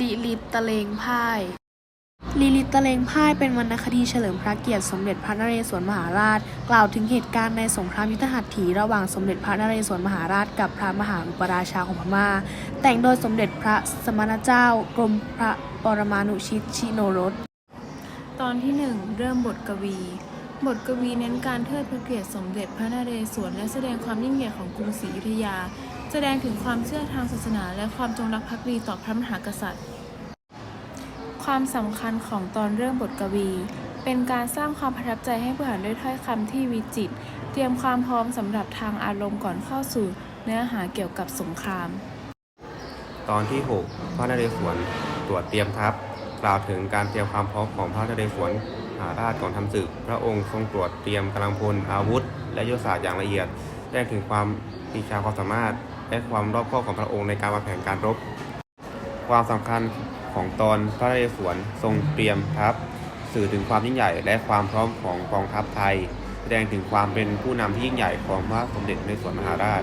ลิลิตตะเลงพ่ายลิลิตตะเลงพ่ายเป็นวรรณคดีเฉลิมพระเกียรติสมเด็จพระนเรศวรมหาราช กล่าวถึงเหตุการณ์ในสงครามยุทธหัตถีระหว่างสมเด็จพระนเรศวรมหาราชกับพระมหาอุปราชาของพม่า แต่งโดยสมเด็จพระสมณเจ้ากรมพระปรมานุชิตชิโนรส ตอนที่หนึ่งเริ่มบทกวี บทกวีเน้นการเทิดพระเกียรติสมเด็จพระนเรศวรและแสดงความยิ่งใหญ่ของกรุงศรีอยุธยา แสดงถึงความเชื่อทางศาสนาและความจงรักภักดีต่อพระมหากษัตริย์ ความสำคัญของตอนเริ่มบทกวี เป็นการสร้างความประทับใจให้ผู้อ่านด้วยถ้อยคำที่วิจิตรเตรียมความพร้อมสำหรับทางอารมณ์ก่อนเข้าสู่เนื้อหาเกี่ยวกับสงคราม ตอนที่ 6 พระนเรศวรตรวจเตรียมทัพ กล่าวถึงการเตรียมความพร้อมของพระนเรศวรหาราชก่อนทำศึก พระองค์ทรงตรวจเตรียมกำลังพลอาวุธ และยุทธศาสตร์อย่างละเอียดแจ้งถึงความปีชาความสามารถ และความรอบคอบของพระองค์ในการวางแผนการรบ ความสำคัญของตอนพระนเรศวรทรงเตรียมทัพ สื่อถึงความยิ่งใหญ่และความพร้อมของกองทัพไทย แสดงถึงความเป็นผู้นำที่ยิ่งใหญ่ของพระสมเด็จในสวนมหาราช